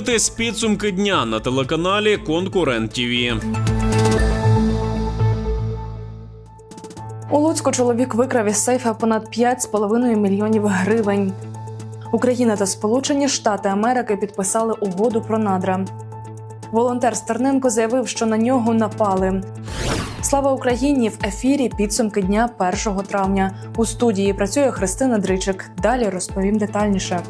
Дивитесь підсумки дня на телеканалі Конкурент ТІВІ. У Луцьку чоловік викрав із сейфа понад 5,5 мільйонів гривень. Україна та Сполучені Штати Америки підписали угоду про надра. Волонтер Стерненко заявив, що на нього напали. Слава Україні в ефірі підсумки дня 1 травня. У студії працює Христина Дричик. Далі розповім детальніше.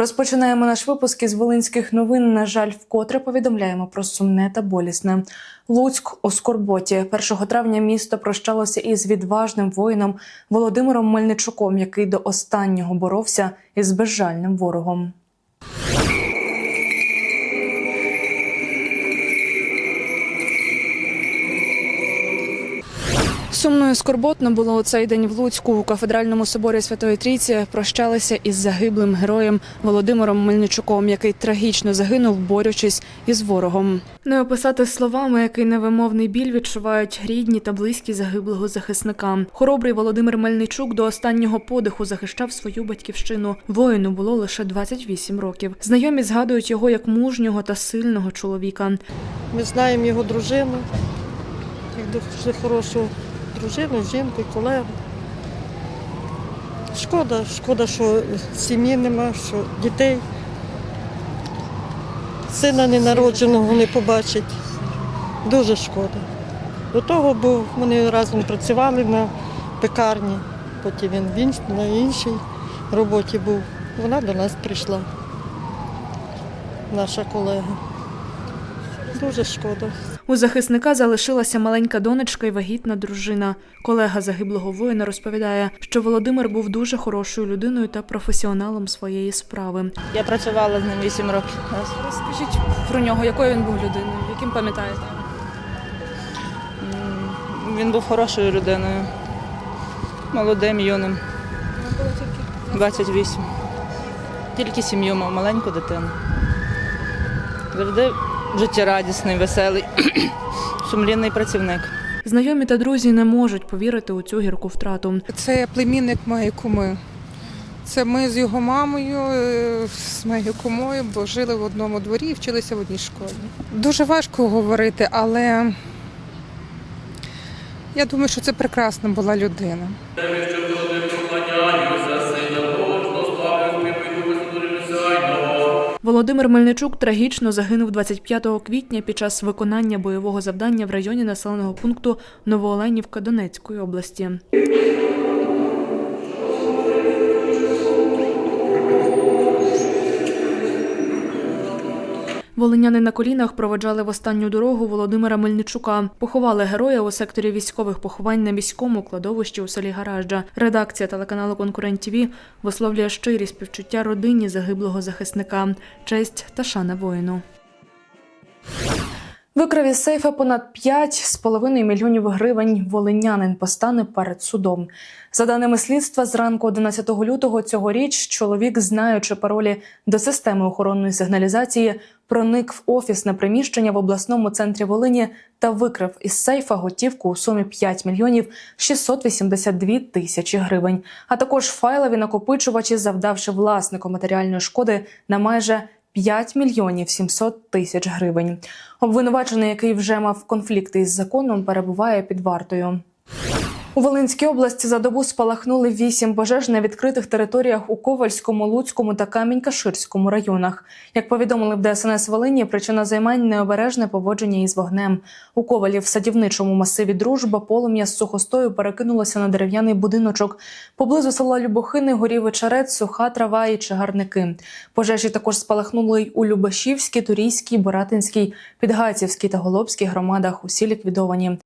Розпочинаємо наш випуск із волинських новин. На жаль, вкотре повідомляємо про сумне та болісне. Луцьк у Скорботі 1 травня місто прощалося із відважним воїном Володимиром Мельничуком, який до останнього боровся із безжальним ворогом. Сумно і скорботно було у цей день в Луцьку у кафедральному соборі Святої Трійці прощалися із загиблим героєм Володимиром Мельничуком, який трагічно загинув, борючись із ворогом. Не описати словами, який невимовний біль відчувають рідні та близькі загиблого захисника. Хоробрий Володимир Мельничук до останнього подиху захищав свою батьківщину. Воїну було лише 28 років. Знайомі згадують його як мужнього та сильного чоловіка. Ми знаємо його дружину, як дуже хорошу дружину, жінку, і колегу. Шкода, шкода, що сім'ї нема, що дітей. Сина ненародженого не побачить. Дуже шкода. До того був, вони разом працювали на пекарні, потім він на іншій роботі був. Вона до нас прийшла, наша колега. Дуже шкода. У захисника залишилася маленька донечка і вагітна дружина. Колега загиблого воїна розповідає, що Володимир був дуже хорошою людиною та професіоналом своєї справи. Я працювала з ним 8 років. Розкажіть про нього, якою він був людиною, яким пам'ятаєте? Він був хорошою людиною, молодим, юним. 28. Тільки сім'ю мав, маленьку дитину. Завжди життєрадісний, веселий, сумлінний працівник. Знайомі та друзі не можуть повірити у цю гірку втрату. Це племінник моєї куми. Це ми з його мамою, е, з моєю кумою, бо жили в одному дворі і вчилися в одній школі. Дуже важко говорити, але я думаю, що це прекрасна була людина. Володимир Мельничук трагічно загинув 25 квітня під час виконання бойового завдання в районі населеного пункту Новооленівка Донецької області. Волиняни на колінах проведжали в останню дорогу Володимира Мельничука. Поховали героя у секторі військових поховань на міському кладовищі у селі Гаражджа. Редакція телеканалу Конкурент ТВ висловлює щирі співчуття родині загиблого захисника, честь та шана воїну. Викрав із сейфа понад 5,5 мільйонів гривень волинянин постане перед судом. За даними слідства, зранку 11 лютого цьогоріч чоловік, знаючи паролі до системи охоронної сигналізації, проник в офісне приміщення в обласному центрі Волині та викрав із сейфа готівку у сумі 5 мільйонів 682 тисячі гривень, а також файлові накопичувачі, завдавши власнику матеріальної шкоди на майже 5 мільйонів 700 тисяч гривень. Обвинувачений, який вже мав конфлікти із законом, перебуває під вартою. У Волинській області за добу спалахнули вісім пожеж на відкритих територіях у Ковальському, Луцькому та Камінь-Каширському районах. Як повідомили в ДСНС Волині, причина займань необережне поводження із вогнем. У Ковалі в садівничому масиві Дружба полум'я з сухостою перекинулося на дерев'яний будиночок. Поблизу села Любохини горів очерет, суха трава і чагарники. Пожежі також спалахнули й у Любашівській, Турійській, Боратинській, Підгайцівській та Голобській громадах. Усі ліквідовані.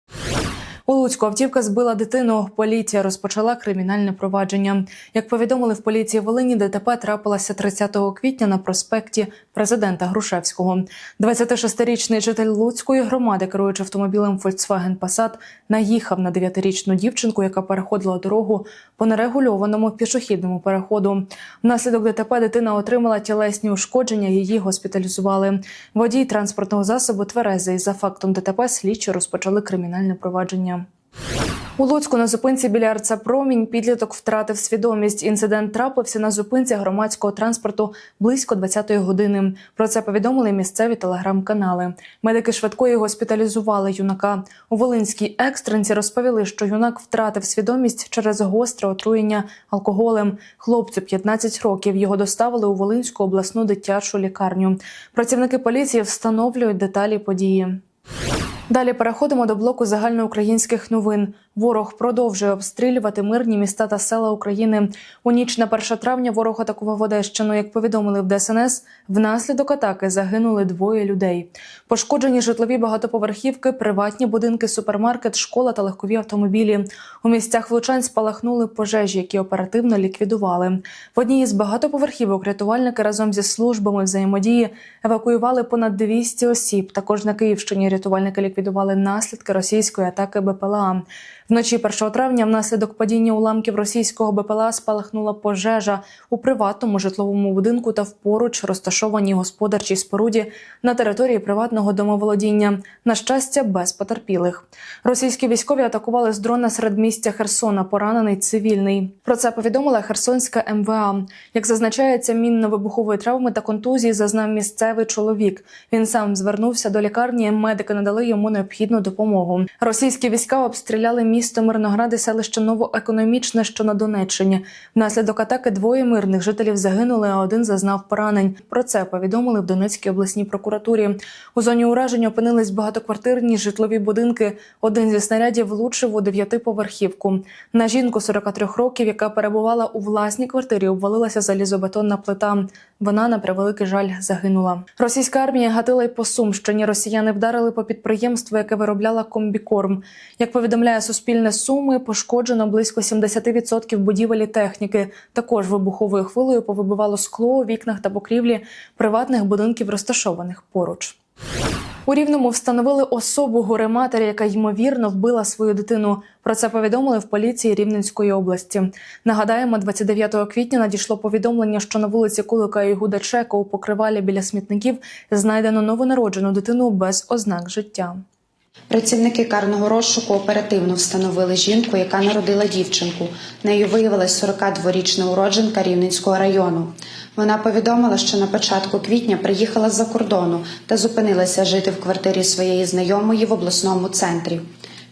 У Луцьку автівка збила дитину. Поліція розпочала кримінальне провадження. Як повідомили в поліції Волині, ДТП трапилося 30 квітня на проспекті президента Грушевського. 26-річний житель Луцької громади, керуючи автомобілем Volkswagen Passat, наїхав на 9-річну дівчинку, яка переходила дорогу по нерегульованому пішохідному переходу. Внаслідок ДТП дитина отримала тілесні ушкодження. Її госпіталізували. Водій транспортного засобу тверезий. За фактом ДТП слідчі розпочали кримінальне провадження. У Луцьку на зупинці біля РЦ Промінь підліток втратив свідомість. Інцидент трапився на зупинці громадського транспорту близько 20-ї години. Про це повідомили місцеві телеграм-канали. Медики швидкої госпіталізували юнака. У Волинській екстренці розповіли, що юнак втратив свідомість через гостре отруєння алкоголем. Хлопцю 15 років. Його доставили у Волинську обласну дитячу лікарню. Працівники поліції встановлюють деталі події. Далі переходимо до блоку загальноукраїнських новин. Ворог продовжує обстрілювати мирні міста та села України. У ніч на 1 травня ворог атакував Одещину. Як повідомили в ДСНС, внаслідок атаки загинули двоє людей. Пошкоджені житлові багатоповерхівки, приватні будинки, супермаркет, школа та легкові автомобілі. У місцях влучань спалахнули пожежі, які оперативно ліквідували. В одній із багатоповерхівок рятувальники разом зі службами взаємодії евакуювали понад 200 осіб. Також на Київщині рятувальники ліквідували наслідки російської атаки БПЛА. Вночі 1 травня внаслідок падіння уламків російського БПЛА спалахнула пожежа у приватному житловому будинку та в поруч розташованій господарчій споруді на території приватного домоволодіння. На щастя, без потерпілих. Російські військові атакували з дрона середмістя Херсона. Поранений цивільний. Про це повідомила Херсонська МВА. Як зазначається, мінно-вибухової травми та контузії зазнав місцевий чоловік. Він сам звернувся до лікарні. Медики надали йому необхідну допомогу. Російські війська обстріляли місто Мирноград селище Новоекономічне, що на Донеччині. Внаслідок атаки двоє мирних жителів загинули, а один зазнав поранень. Про це повідомили в Донецькій обласній прокуратурі. У зоні ураження опинились багатоквартирні житлові будинки. Один зі снарядів влучив у дев'ятиповерхівку. На жінку 43 років, яка перебувала у власній квартирі, обвалилася залізобетонна плита. Вона на превеликий жаль загинула. Російська армія гатила й по Сумщині. Росіяни вдарили по підприємству, яке виробляла комбікорм. Як повідомляє Суспільне Суми, пошкоджено близько 70% будівель і техніки. Також вибуховою хвилею повибивало скло у вікнах та покрівлі приватних будинків, розташованих поруч. У Рівному встановили особу горе-матері, яка ймовірно вбила свою дитину. Про це повідомили в поліції Рівненської області. Нагадаємо, 29 квітня надійшло повідомлення, що на вулиці Кулика і Гудачека у покривалі біля смітників знайдено новонароджену дитину без ознак життя. Працівники карного розшуку оперативно встановили жінку, яка народила дівчинку. Нею виявилась 42-річна уродженка Рівненського району. Вона повідомила, що на початку квітня приїхала з-за кордону та зупинилася жити в квартирі своєї знайомої в обласному центрі.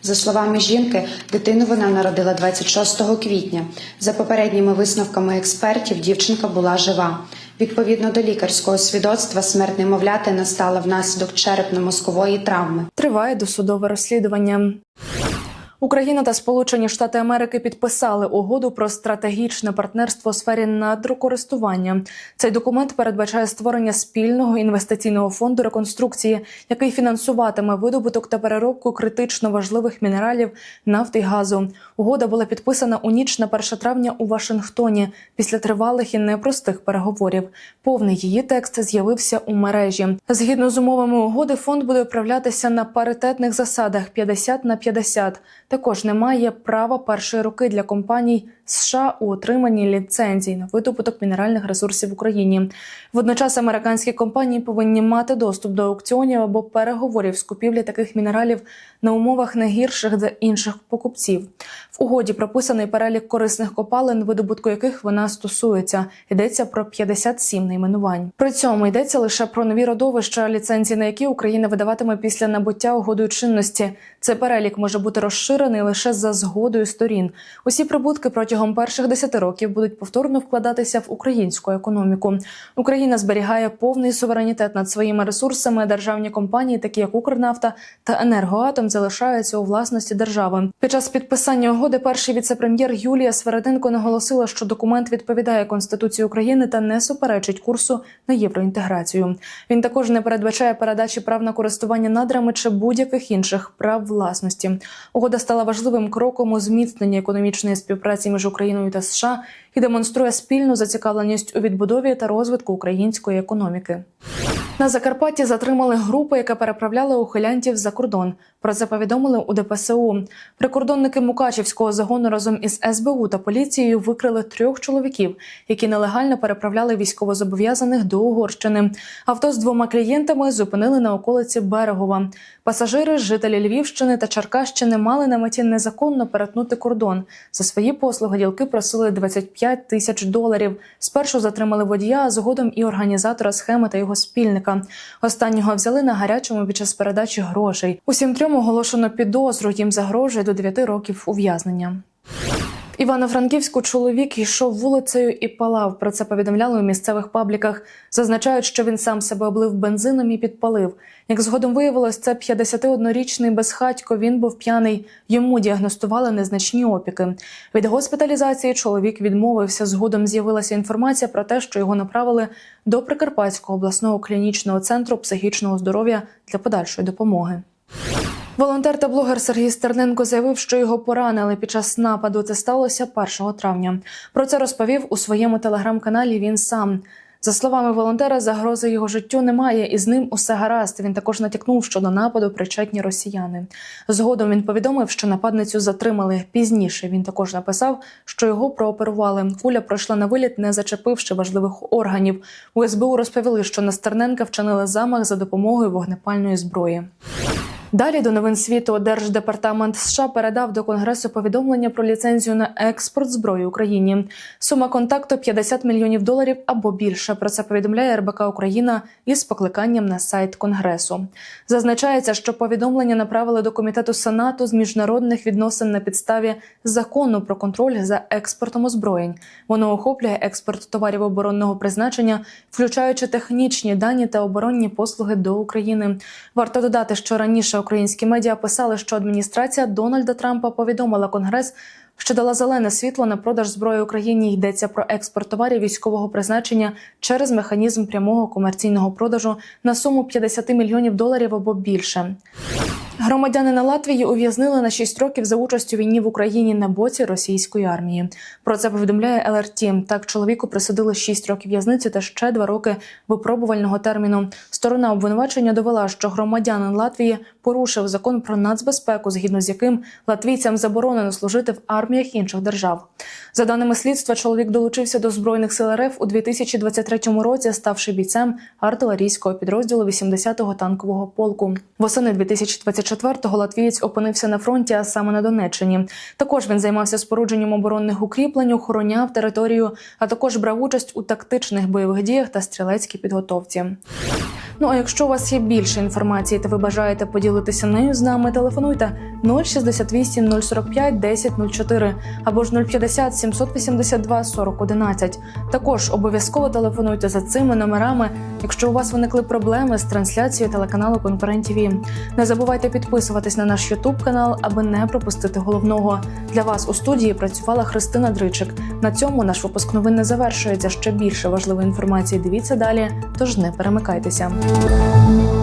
За словами жінки, дитину вона народила 26 квітня. За попередніми висновками експертів, дівчинка була жива. Відповідно до лікарського свідоцтва, смерть немовляти настала внаслідок черепно-мозкової травми. Триває досудове розслідування. Україна та Сполучені Штати Америки підписали угоду про стратегічне партнерство у сфері надрокористування. Цей документ передбачає створення спільного інвестиційного фонду реконструкції, який фінансуватиме видобуток та переробку критично важливих мінералів нафти й газу. Угода була підписана у ніч на 1 травня у Вашингтоні після тривалих і непростих переговорів. Повний її текст з'явився у мережі. Згідно з умовами угоди, фонд буде управлятися на паритетних засадах 50 на 50. Також немає права першої руки для компаній США у отриманні ліцензій на видобуток мінеральних ресурсів в Україні. Водночас американські компанії повинні мати доступ до аукціонів або переговорів з купівлі таких мінералів на умовах не гірших за інших покупців. В угоді прописаний перелік корисних копалин, видобутку яких вона стосується. Йдеться про 57 найменувань. При цьому йдеться лише про нові родовища, ліцензії на які Україна видаватиме після набуття угодою чинності. Цей перелік може бути розширений лише за згодою сторін. Усі прибутки протягом перших 10 років будуть повторно вкладатися в українську економіку. Україна зберігає повний суверенітет над своїми ресурсами. Державні компанії, такі як Укрнафта та Енергоатом, залишаються у власності держави. Під час підписання угоди перший віце-прем'єр Юлія Свереденко наголосила, що документ відповідає Конституції України та не суперечить курсу на євроінтеграцію. Він також не передбачає передачі прав на користування надрами чи будь-яких інших прав власності. Угода стала важливим кроком у зміцненні економічної співпраці між Україною та США і демонструє спільну зацікавленість у відбудові та розвитку української економіки. На Закарпатті затримали групу, яка переправляла ухилянтів за кордон. Про це повідомили у ДПСУ. Прикордонники Мукачівського загону разом із СБУ та поліцією викрили трьох чоловіків, які нелегально переправляли військовозобов'язаних до Угорщини. Авто з двома клієнтами зупинили на околиці Берегова. Пасажири, жителі Львівщини та Черкащини, мали на меті незаконно перетнути кордон. За свої послуги ділки просили 25 тисяч доларів. Спершу затримали водія, а згодом і організатора схеми та його спільника. Останнього взяли на гарячому під час передачі грошей. Усім трьом оголошено підозру. Їм загрожує до 9 років ув'язнення. Івано-Франківську чоловік йшов вулицею і палав. Про це повідомляли у місцевих пабліках. Зазначають, що він сам себе облив бензином і підпалив. Як згодом виявилось, це 51-річний безхатько. Він був п'яний. Йому діагностували незначні опіки. Від госпіталізації чоловік відмовився. Згодом з'явилася інформація про те, що його направили до Прикарпатського обласного клінічного центру психічного здоров'я для подальшої допомоги. Волонтер та блогер Сергій Стерненко заявив, що його поранили під час нападу. Це сталося 1 травня. Про це розповів у своєму телеграм-каналі. Він сам. За словами волонтера, загрози його життю немає, і з ним усе гаразд. Він також натякнув, що до нападу причетні росіяни. Згодом він повідомив, що нападницю затримали пізніше. Він також написав, що його прооперували. Куля пройшла на виліт, не зачепивши важливих органів. У СБУ розповіли, що на Стерненка вчинили замах за допомогою вогнепальної зброї. Далі до новин світу Держдепартамент США передав до Конгресу повідомлення про ліцензію на експорт зброї Україні. Сума контакту 50 мільйонів доларів або більше. Про це повідомляє РБК Україна із покликанням на сайт Конгресу. Зазначається, що повідомлення направили до комітету Сенату з міжнародних відносин на підставі закону про контроль за експортом озброєнь. Воно охоплює експорт товарів оборонного призначення, включаючи технічні дані та оборонні послуги до України. Варто додати, що раніше українські медіа писали, що адміністрація Дональда Трампа повідомила Конгрес, що дала зелене світло на продаж зброї Україні. Йдеться про експорт товарів військового призначення через механізм прямого комерційного продажу на суму 50 мільйонів доларів або більше. Громадянина Латвії ув'язнили на 6 років за участь у війні в Україні на боці російської армії. Про це повідомляє ЛРТ. Так чоловіку присудили 6 років в'язниці та ще 2 роки випробувального терміну. Сторона обвинувачення довела, що громадянин Латвії порушив закон про нацбезпеку, згідно з яким латвійцям заборонено служити в арміях інших держав. За даними слідства, чоловік долучився до збройних сил РФ у 2023 році, ставши бійцем артилерійського підрозділу 80-го танкового полку. Восени 2024-го латвієць опинився на фронті, а саме на Донеччині. Також він займався спорудженням оборонних укріплень, охороняв територію, а також брав участь у тактичних бойових діях та стрілецькій підготовці. Ну а якщо у вас є більше інформації та ви бажаєте поділитися нею з нами, телефонуйте 068 045 10 04 або ж 050 782 40 11. Також обов'язково телефонуйте за цими номерами, якщо у вас виникли проблеми з трансляцією телеканалу Конкурент ТВ. Не забувайте підписуватись на наш Ютуб канал, аби не пропустити головного. Для вас у студії працювала Христина Дричик. На цьому наш випуск новин не завершується. Ще більше важливої інформації. Дивіться далі, тож не перемикайтеся. Música